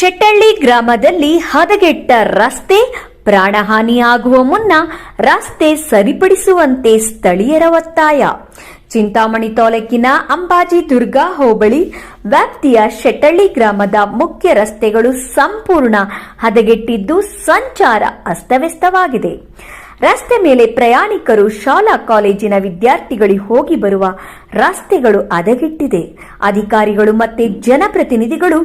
ಶೆಟ್ಟಳ್ಳಿ ಗ್ರಾಮದಲ್ಲಿ ಹದಗೆಟ್ಟ ರಸ್ತೆ ಪ್ರಾಣಹಾನಿಯಾಗುವ ಮುನ್ನ ರಸ್ತೆ ಸರಿಪಡಿಸುವಂತೆ ಸ್ಥಳೀಯರ ಒತ್ತಾಯ. ಚಿಂತಾಮಣಿ ತಾಲೂಕಿನ ಅಂಬಾಜಿ ದುರ್ಗಾ ಹೋಬಳಿ ವ್ಯಾಪ್ತಿಯ ಶೆಟ್ಟಳ್ಳಿ ಗ್ರಾಮದ ಮುಖ್ಯ ರಸ್ತೆಗಳು ಸಂಪೂರ್ಣ ಹದಗೆಟ್ಟಿದ್ದು ಸಂಚಾರ ಅಸ್ತವ್ಯಸ್ತವಾಗಿದೆ. ರಸ್ತೆ ಮೇಲೆ ಪ್ರಯಾಣಿಕರು ಶಾಲಾ ಕಾಲೇಜಿನ ವಿದ್ಯಾರ್ಥಿಗಳು ಹೋಗಿ ಬರುವ ರಸ್ತೆಗಳು ಅದಗಿಟ್ಟಿದೆ ಅಧಿಕಾರಿಗಳು ಮತ್ತೆ ಜನಪ್ರತಿನಿಧಿಗಳು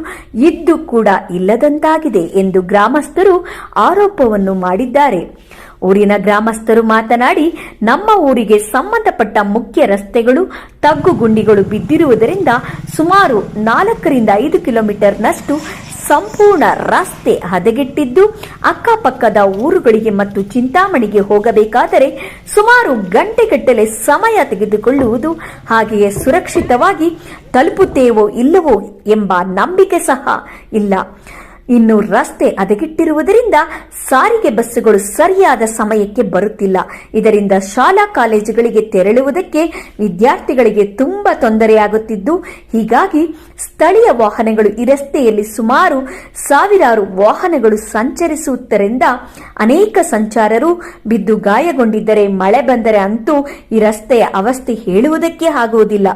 ಇದ್ದು ಕೂಡ ಇಲ್ಲದಂತಾಗಿದೆ ಎಂದು ಗ್ರಾಮಸ್ಥರು ಆರೋಪವನ್ನು ಮಾಡಿದ್ದಾರೆ. ಊರಿನ ಗ್ರಾಮಸ್ಥರು ಮಾತನಾಡಿ, ನಮ್ಮ ಊರಿಗೆ ಸಂಬಂಧಪಟ್ಟ ಮುಖ್ಯ ರಸ್ತೆಗಳು, ತಗ್ಗು ಗುಂಡಿಗಳು ಬಿದ್ದಿರುವುದರಿಂದ ಸುಮಾರು ನಾಲ್ಕರಿಂದ ಐದು ಕಿಲೋಮೀಟರ್ನಷ್ಟು ಸಂಪೂರ್ಣ ರಸ್ತೆ ಹದಗೆಟ್ಟಿದ್ದು ಅಕ್ಕಪಕ್ಕದ ಊರುಗಳಿಗೆ ಮತ್ತು ಚಿಂತಾಮಣಿಗೆ ಹೋಗಬೇಕಾದರೆ ಸುಮಾರು ಗಂಟೆಗಟ್ಟಲೆ ಸಮಯ ತೆಗೆದುಕೊಳ್ಳುವುದು ಹಾಗೆಯೇ ಸುರಕ್ಷಿತವಾಗಿ ತಲುಪುತ್ತೇವೋ ಇಲ್ಲವೋ ಎಂಬ ನಂಬಿಕೆ ಸಹ ಇಲ್ಲ. ಇನ್ನು ರಸ್ತೆ ಹದಗೆಟ್ಟಿರುವುದರಿಂದ ಸಾರಿಗೆ ಬಸ್ಸುಗಳು ಸರಿಯಾದ ಸಮಯಕ್ಕೆ ಬರುತ್ತಿಲ್ಲ. ಇದರಿಂದ ಶಾಲಾ ಕಾಲೇಜುಗಳಿಗೆ ತೆರಳುವುದಕ್ಕೆ ವಿದ್ಯಾರ್ಥಿಗಳಿಗೆ ತುಂಬಾ ತೊಂದರೆಯಾಗುತ್ತಿದ್ದು, ಹೀಗಾಗಿ ಸ್ಥಳೀಯ ವಾಹನಗಳು ಈ ರಸ್ತೆಯಲ್ಲಿ ಸುಮಾರು ಸಾವಿರಾರು ವಾಹನಗಳು ಸಂಚರಿಸುವುದರಿಂದ ಅನೇಕ ಸಂಚಾರರು ಬಿದ್ದು ಗಾಯಗೊಂಡಿದ್ದರೆ ಮಳೆ ಬಂದರೆ ಅಂತೂ ಈ ರಸ್ತೆಯ ಅವಸ್ಥೆ ಹೇಳುವುದಕ್ಕೆ ಆಗುವುದಿಲ್ಲ.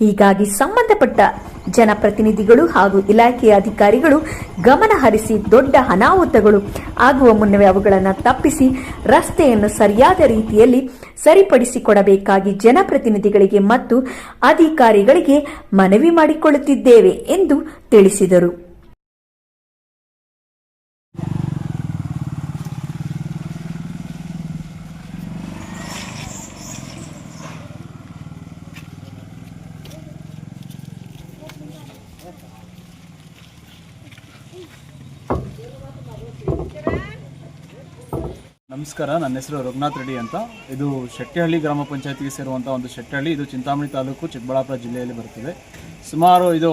ಹೀಗಾಗಿ ಸಂಬಂಧಪಟ್ಟ ಜನಪ್ರತಿನಿಧಿಗಳು ಹಾಗೂ ಇಲಾಖೆಯ ಅಧಿಕಾರಿಗಳು ಗಮನ ಹರಿಸಿ ದೊಡ್ಡ ಅನಾಹುತಗಳು ಆಗುವ ಮುನ್ನವೇ ಅವುಗಳನ್ನು ತಪ್ಪಿಸಿ ರಸ್ತೆಯನ್ನು ಸರಿಯಾದ ರೀತಿಯಲ್ಲಿ ಸರಿಪಡಿಸಿಕೊಡಬೇಕಾಗಿ ಜನಪ್ರತಿನಿಧಿಗಳಿಗೆ ಮತ್ತು ಅಧಿಕಾರಿಗಳಿಗೆ ಮನವಿ ಮಾಡಿಕೊಳ್ಳುತ್ತಿದ್ದೇವೆ ಎಂದು ತಿಳಿಸಿದರು. ನಮಸ್ಕಾರ, ನನ್ನ ಹೆಸರು ರಘುನಾಥ್ ರೆಡ್ಡಿ ಅಂತ. ಇದು ಶೆಟ್ಟಿಹಳ್ಳಿ ಗ್ರಾಮ ಪಂಚಾಯತಿಗೆ ಸೇರುವಂಥ ಒಂದು ಶೆಟ್ಟಹಳ್ಳಿ. ಇದು ಚಿಂತಾಮಣಿ ತಾಲೂಕು ಚಿಕ್ಕಬಳ್ಳಾಪುರ ಜಿಲ್ಲೆಯಲ್ಲಿ ಬರುತ್ತದೆ. ಸುಮಾರು ಇದು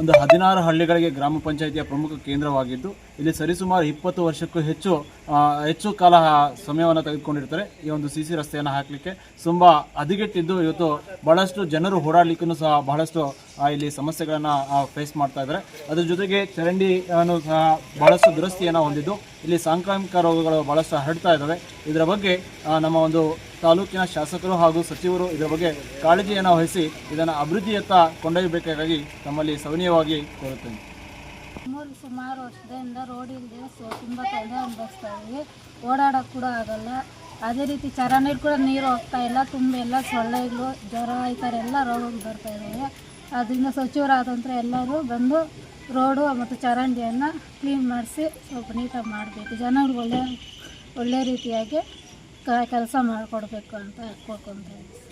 ಒಂದು ಹದಿನಾರು ಹಳ್ಳಿಗಳಿಗೆ ಗ್ರಾಮ ಪಂಚಾಯಿತಿಯ ಪ್ರಮುಖ ಕೇಂದ್ರವಾಗಿದ್ದು, ಇಲ್ಲಿ ಸರಿಸುಮಾರು ಇಪ್ಪತ್ತು ವರ್ಷಕ್ಕೂ ಹೆಚ್ಚು ಹೆಚ್ಚು ಕಾಲ ಸಮಯವನ್ನು ತೆಗೆದುಕೊಂಡಿರ್ತಾರೆ. ಈ ಒಂದು ಸಿ ಸಿ ರಸ್ತೆಯನ್ನು ಹಾಕಲಿಕ್ಕೆ ತುಂಬ ಹದಗೆಟ್ಟಿದ್ದು ಇವತ್ತು ಬಹಳಷ್ಟು ಜನರು ಓಡಾಡಲಿಕ್ಕೂ ಸಹ ಬಹಳಷ್ಟು ಇಲ್ಲಿ ಸಮಸ್ಯೆಗಳನ್ನು ಫೇಸ್ ಮಾಡ್ತಾ ಇದ್ದಾರೆ. ಅದರ ಜೊತೆಗೆ ಚರಂಡಿ, ಅನ್ನು ಸಹ ಬಹಳಷ್ಟು ದುರಸ್ತಿಯನ್ನು ಹೊಂದಿದ್ದು, ಇಲ್ಲಿ ಸಾಂಕ್ರಾಮಿಕ ರೋಗಗಳು ಬಹಳಷ್ಟು ಹರಡ್ತಾ ಇದ್ದಾವೆ. ಇದರ ಬಗ್ಗೆ ನಮ್ಮ ಒಂದು ತಾಲೂಕಿನ ಶಾಸಕರು ಹಾಗೂ ಸಚಿವರು ಇದರ ಬಗ್ಗೆ ಕಾಳಜಿಯನ್ನು ವಹಿಸಿ ಇದನ್ನು ಅಭಿವೃದ್ಧಿಯತ್ತ ಕೊಂಡೊಯ್ಯಬೇಕಾಗಿ ತಮ್ಮಲ್ಲಿ ಸೌನಿಯವಾಗಿ ಕೋರುತ್ತೇನೆ. ಮೂರು ಸುಮಾರು ವರ್ಷದಿಂದ ರೋಡ್ ಇಲ್ಲದೆ ತುಂಬ ತೊಂದರೆ ಅನುಭವಿಸ್ತಾ ಇದ್ದೀವಿ ಓಡಾಡೋಕ್ಕೆ ಕೂಡ ಆಗಲ್ಲ. ಅದೇ ರೀತಿ ಚರಂಡಿಲಿ ಕೂಡ ನೀರು ಹೋಗ್ತಾ ಇಲ್ಲ. ತುಂಬ ಎಲ್ಲ ಸೊಳ್ಳೆಗಳು ಜ್ವರ ಈ ಥರ ಎಲ್ಲ ರೋಗಗಳು ಬರ್ತಾ ಇದ್ದಾವೆ ಅದರಿಂದ ಸಚಿವರಾದಂಥ ಎಲ್ಲರೂ ಬಂದು ರೋಡು ಮತ್ತು ಚರಂಡಿಯನ್ನು ಕ್ಲೀನ್ ಮಾಡಿಸಿ ಸ್ವಲ್ಪ ನೀಟಾಗಿ ಮಾಡಬೇಕು. ಜನಗಳಿಗೆ ಒಳ್ಳೆ ಒಳ್ಳೆ ರೀತಿಯಾಗಿ ಕೆಲಸ ಮಾಡಿಕೊಡ್ಬೇಕು ಅಂತ ಇದ್ದೀವಿ